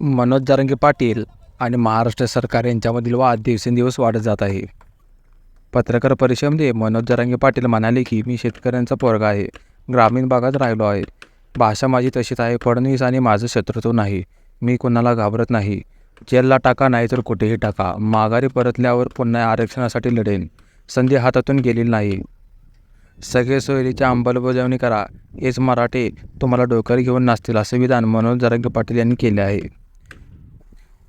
मनोज जारंगे पाटील आणि महाराष्ट्र सरकार यांच्यामधील वाद दिवसेंदिवस वाढत जात आहे. पत्रकार परिषदेमध्ये मनोज जारंगे पाटील म्हणाले की मी शेतकऱ्यांचा पोरगा आहे. ग्रामीण भागात राहिलो आहे. भाषा माझी तशीच आहे. फडणवीस आणि माझं शत्रुत्व नाही. मी कोणाला घाबरत नाही. जेलला टाका नाही तर कुठेही टाका. माघारी परतल्यावर पुन्हा आरक्षणासाठी लढेन. संधी हातातून गेलेली नाही. सगळे सोयरीची अंमलबजावणी करा. हेच मराठे तुम्हाला डोक्यावर घेऊन नाचतील असे विधान मनोज जरांगे पाटील यांनी केले आहे.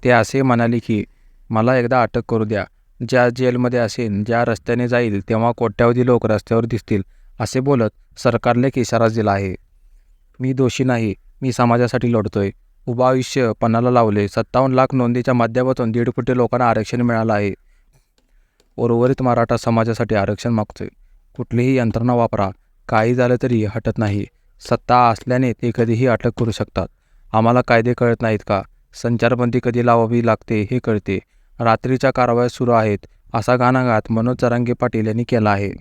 ते असे म्हणाले की मला एकदा अटक करू द्या. ज्या जेलमध्ये असेन ज्या रस्त्याने जाईल तेव्हा कोट्यावधी लोक रस्त्यावर दिसतील असे बोलत सरकारने एक इशारा दिला आहे. मी दोषी नाही. मी समाजासाठी लढतोय. उभा आयुष्य पणाला लावले. सत्तावन्न लाख नोंदीच्या माध्यमातून दीड कोटी लोकांना आरक्षण मिळालं आहे. उर्वरित मराठा समाजासाठी आरक्षण मागतोय. कुठलीही यंत्रणा वापरा. काही झालं तरी हटत नाही. सत्ता असल्याने ते कधीही अटक करू शकतात. आम्हाला कायदे कळत नाहीत का? संचारबंदी कधी लावावी लागते हे कळते. रात्रीच्या कारवाया सुरू आहेत असा गाणाघात मनोज चरांगे पाटील यांनी केला आहे.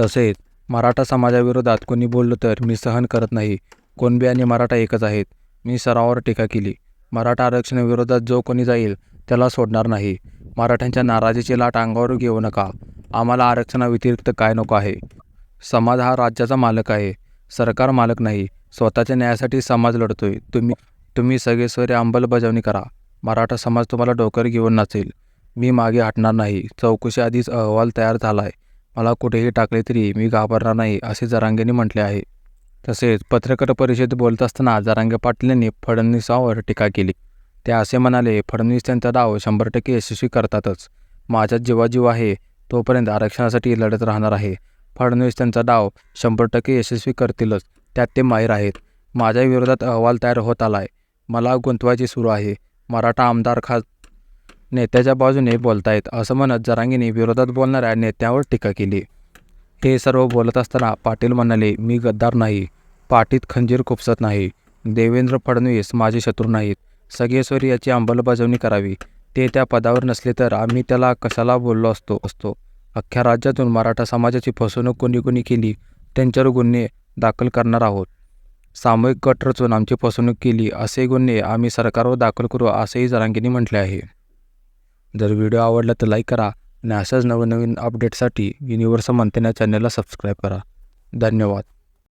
तसेच मराठा समाजाविरोधात कोणी बोललं तर मी सहन करत नाही. कोणबी आणि मराठा एकच आहेत. मी सरावावर टीका केली. मराठा आरक्षणाविरोधात जो कोणी जाईल त्याला सोडणार नाही. मराठ्यांच्या नाराजीची लाट अंगावर घेऊ नका. आम्हाला आरक्षणाव्यतिरिक्त काय नको आहे? समाज हा राज्याचा मालक आहे. सरकार मालक नाही. स्वतःच्या न्यायासाठी समाज लढतोय. तुम्ही तुम्ही सगळे अंमलबजावणी करा. मराठा समाज तुम्हाला डोक्यावर घेऊन नाचेल मी मागे हटणार नाही. चौकशी आधीच अहवाल तयार झाला आहे मला कुठेही टाकले तरी मी घाबरणार नाही असे जरांगेने म्हटले आहे. तसेच पत्रकार परिषदेत बोलत असताना जरांगे पाटील यांनी फडणवीसांवर टीका केली. ते असे म्हणाले फडणवीस त्यांचा डाव शंभर टक्के यशस्वी करतातच. माझ्या जीवाजीव आहे तोपर्यंत आरक्षणासाठी लढत राहणार आहे. फडणवीस त्यांचा डाव शंभर टक्के यशस्वी करतीलच. त्यात ते माहीर आहेत. माझ्या विरोधात अहवाल तयार होत आला आहे मला गुंतवायची सुरू आहे. मराठा आमदार खास नेत्याच्या बाजूने बोलतायत. असं म्हणत जरांगीने विरोधात बोलणाऱ्या नेत्यावर टीका केली. हे सर्व बोलत असताना पाटील म्हणाले मी गद्दार नाही. पाठीत खंजीर खुपसत नाही. देवेंद्र फडणवीस माझे शत्रू नाहीत. सगळेश्वरी याची अंमलबजावणी करावी. ते त्या पदावर नसले तर आम्ही त्याला कशाला बोललो असतो असतो. अख्ख्या राज्यातून मराठा समाजाची फसवणूक कोणी कोणी केली. त्यांच्यावर गुन्हे दाखल करणार आहोत. सामूहिक कट रचून आमची फसवणूक केली असे गुन्हे आम्ही सरकारवर दाखल करू असेही जरांगींनी म्हटले आहे. जर व्हिडिओ आवडला तर लाईक करा आणि अशाच नवनवीन अपडेटसाठी युनिव्हर्सल मंथन या चॅनलला सबस्क्राईब करा. धन्यवाद.